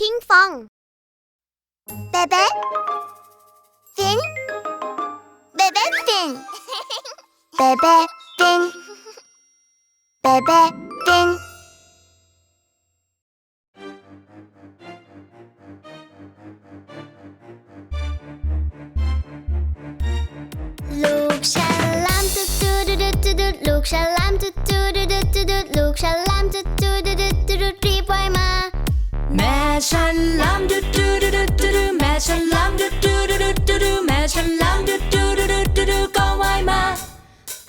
ping fong. Bebe, fin, bebe fin, bebe fin, bebe fin. Look, shalam, do do do do do. Look, shalam, do do do do do. Look, shalam. แม่ฉันลำดูดุดูดูดูดูแม่ฉันลำดูดุดูดูดูดูแม่ฉันลำดูดุดูดูดูดูก็ว่ายมา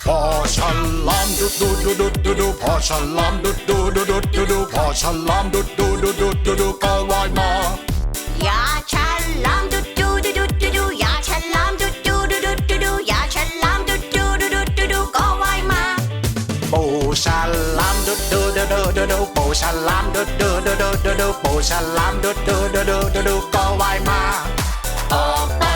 พอฉันลำดูดุดูดูดูดูพอฉันลำดูดุดูดูดูดูพอฉันลำดูดุดูดูดูดูก็ว่ายมาอย่าฉันลำดูดุดูดูดูดูอย่าฉันลำดูดุดูดูดูดูอย่าฉันลำดูดุดูดูดูดูก็ว่ายมาปูฉันลำดุดูดูดูดูปูฉันลำดุดู ดูดโดปูฉลามดูดูดูดูดูดูก็ว่ายมา ออกไป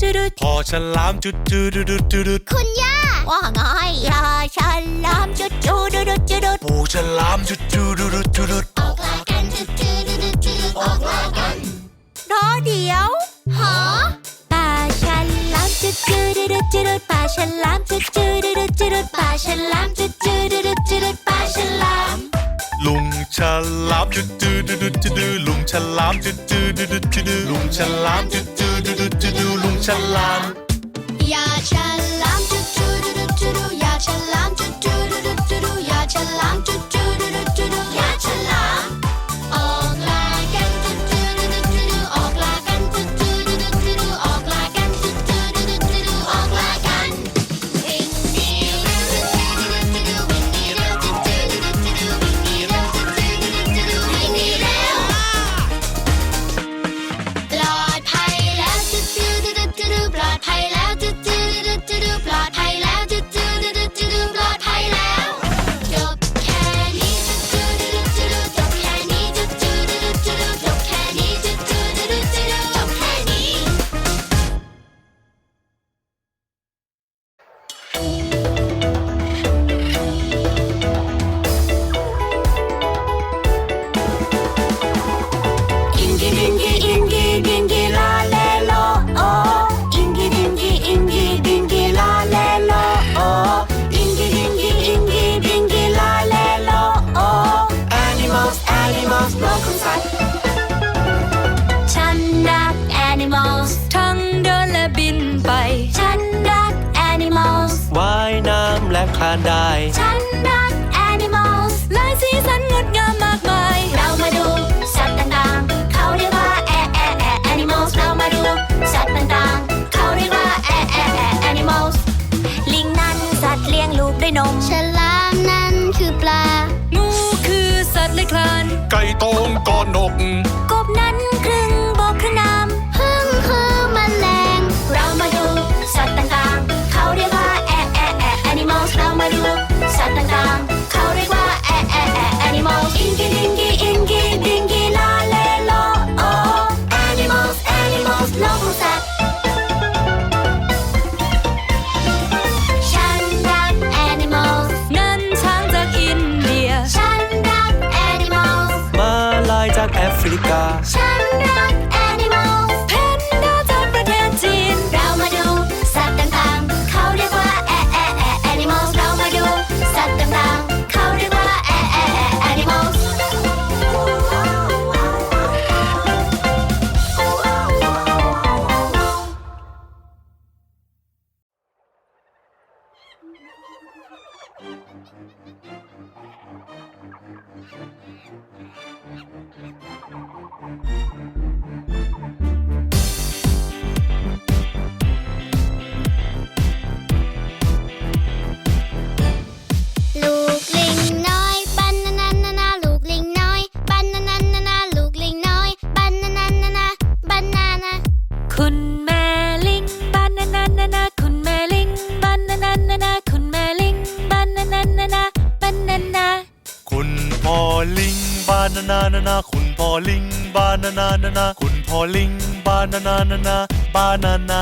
จุดพอฉลามจุดจุดจุดุจุดุดคุณย่าว่าไงยาฉลามจุดจุดจุดจุดุดปูฉลามจุดจุดจุดจุดออกลากันจุดจุดจุดจุดุดออกลากันรอเดียวหอป่าฉลามจุดจุดจุดจุดุดป่าฉลามจุดจุดจุดจุดุดป่าฉลามจุดจุดจุดุจุดุดป่าฉลามลุงฉลามจุดจุดจุดุจุดลุงฉลามจุดจุดจุดุจุดลุงฉลามจุดจุดุดจุด ฉลามยาฉลามจุดจุดจุดจุดยาฉลามจุดจุดจุดจุดยาฉลามจุด ขาได้ ฉันรัก animals ลายสีสันงดงาม นานานาคุณพ่อลิงบานานานานาคุณพ่อลิงบานานานานาบานานา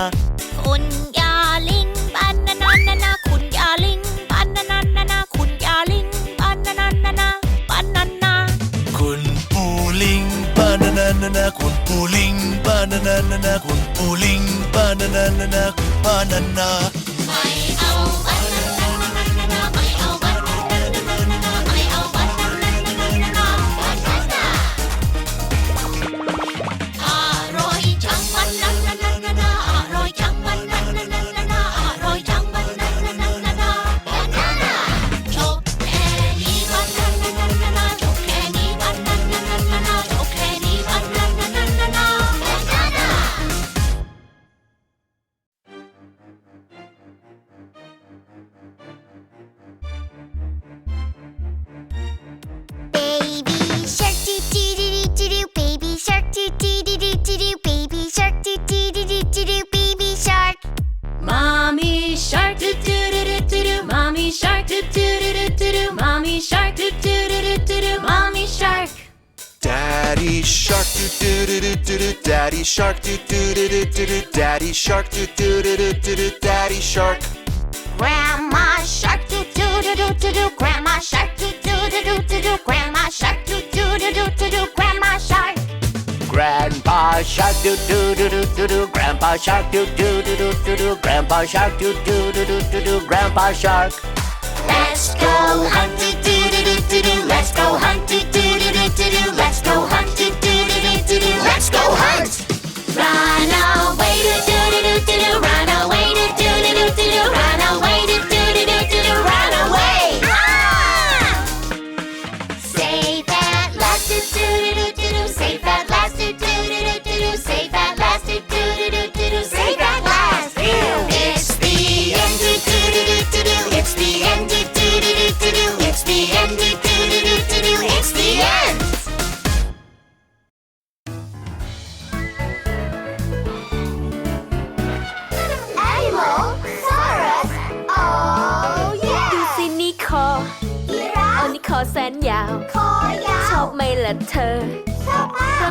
คุณยาลิงบานานานานาคุณยาลิงบานานานานาคุณยาลิงบานานานานาบานานาคุณปูลิงบานานานานาคุณปูลิงบานานานานาคุณปูลิงบานานานานาบานานาไม่เอา Daddy shark do do do do do do daddy shark do do do do do do daddy shark do do do do do do daddy shark Grandma shark do do do do do do grandma shark do do do do do do grandma shark do do do do do do grandma shark Grandpa shark do do do do do do grandpa shark do do do do do do grandpa shark do do do do do do grandpa shark Let's go hunting, do do do do do let's go hunting.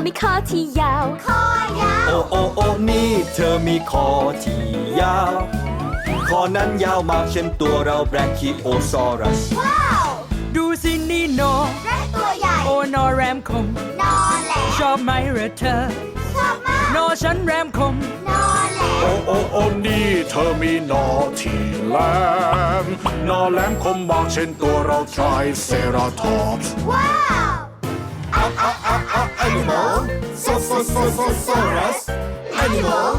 มาเพราะกมีคอที่ยาว คอยาว โอ้โอ้โอ้นี่เธอมีคอที่ยาว คอนั้นยาวมากเช่นตัวเราแบรคิโอซอรัส ว้าวดูสินี่โนและตัวใหญ่ โอนอแรมคม นอนแหละชอบไหมเหรอเธอ ชอบมากโนฉันแรมคม นอนแหละโอ้โอ้โอ้นี่เธอมีหนอที่แหลมหนอแหลมคมบางเช่นตัวเราทรายเซราทอปส์ว้าว Animal so so so so Saurus Animal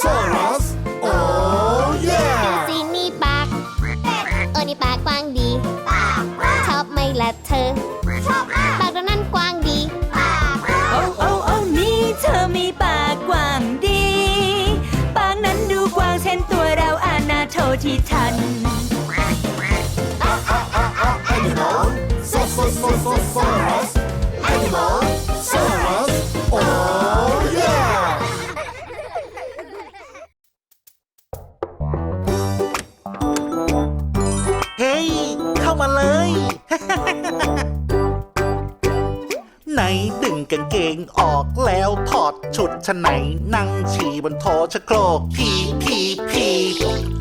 Saurus Oh yeah สีนี่ปากเออนี่ปากกว้างดีปากชอบไหมล่ะเธอชอบมากปากตรงนั้นกว้างดีปากโอ้โอ้โอ้นี่เธอมีปากกว้างดี ปากนั้นดูกว้างเช่นตัวเราอาณาโทที่ทัน ดชุดชั้นไหน นั่งฉี่บนโถชะโครกพีพีพี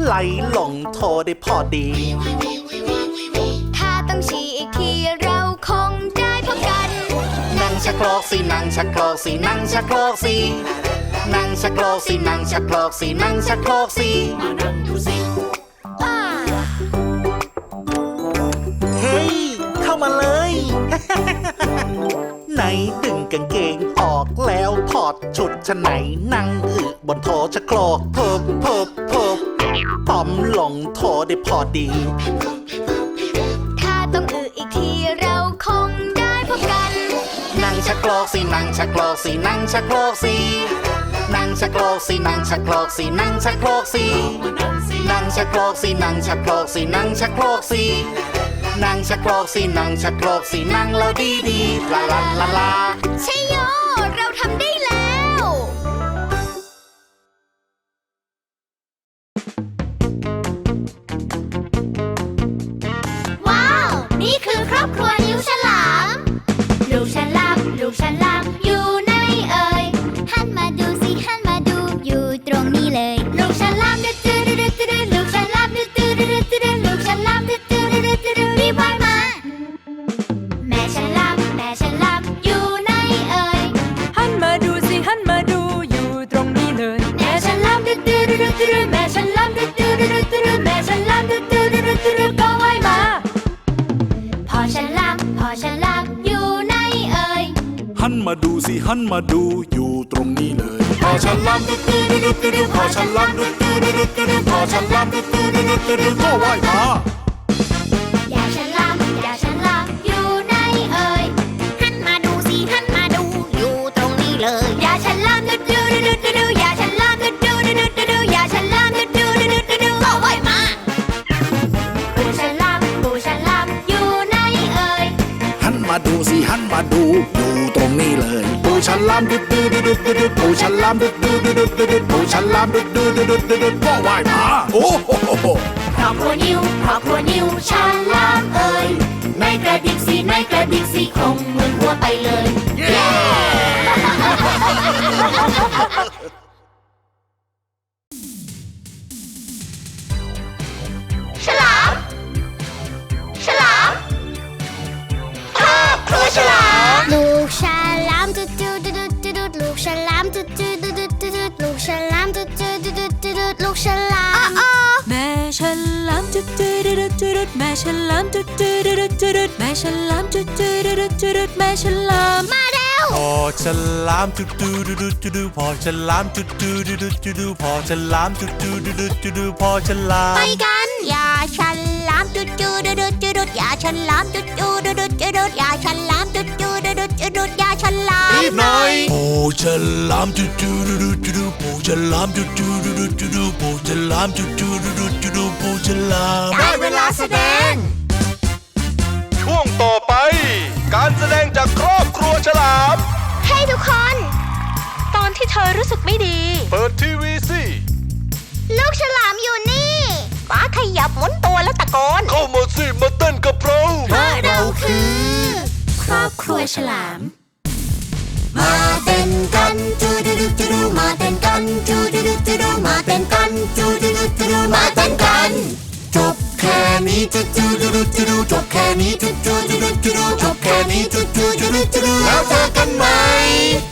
ไหลลงโถได้พอดี ถ้าต้องฉี่อีกที เราคงได้พบกัน นั่งชะโครกสิ นั่งชะโครกสิ นั่งชะโครกสิ นั่งชะโครกสิ นั่งชะโครกสิ นั่งชะโครกสิเฮ้ย เข้ามาเลย ไหนดึงกางเกงออกแล้วถอดชุดชั้นไหนนั่งอึบนโถชะโครกเพิบเพิบเพิบต่อมลงโถได้พอดี ถ้าต้องอืออีกทีเราคงได้พบกัน นั่งชะโครกสินั่งชะโครกสินั่งชะโครกสินั่งชะโครกสินั่งชะโครกสินั่งชะโครกสินั่งชะโครกสินั่งชะโครกสินั่งชะโครกสิ นั่งชะโครกสินั่งชะโครกสินั่งแล้วดีดีลาลาลาลาใช่ันมาดูสิหันมาดูอยู่ตรงนี้เลย พอฉันลำดุดดูดุดดุดดุพอฉันลำดุดดูดุดดุดพอฉันลำดุดดูดุดดุดก็ว่ายมา ดดูดุดดุดปูฉันลำดุดดูดุดดุดปูฉันลำดุดดูดุดดุดก็ว่ายมาโอ้โหครอบครัวนิ้วครอบครัวนิ้วฉลามเอ่ยในกระดิกสีในกระดิกสีคงมือหัวไปเลยฉ ฉันลามจุดจุดจุดจุดแม่ฉลามจุดจุดจุดจุดแม่ฉันลามมาแล้วพอฉลามจุดดูดูดูดูดูพอฉลามจุดดูดูดูดูดูพอฉลามจุดดูดูดูดูดูพอฉลามไปกันอย่าฉลามจุดจุดดุดดุดอย่าฉลามจุดจุดดุดดุดอย่าฉลามจุดจุดดุดดุดอย่าฉลามรีบหน่อยโอ้ฉลามจุดดูดูดูดูดูโอ้ฉลามจุดดูดูดูดูดูโอ้ฉลามจุดดูดูดูดูดูโอ้ฉลามได้เวลา แสดง ช่วงต่อไป การแสดงจากครอบครัวฉลาม ให้ทุกคน ตอนที่เธอรู้สึกไม่ดี เปิดทีวีสิลูกฉลามอยู่นี่ป้าขยับหมุนตัวแล้วตะโกนเข้ามาสิมาเต้นกับเราเพราะเราคือ ครอบครัวฉลาม มาเต้นกันจูดูดูจูดูมาเต้นกันจูดูดูจูดูมา นี้จุดจูจุดจุดจบแค่นี้จุดจูจุดจุดจบแค่นี้จุดจูจุดจุดแล้วเจอกันใหม่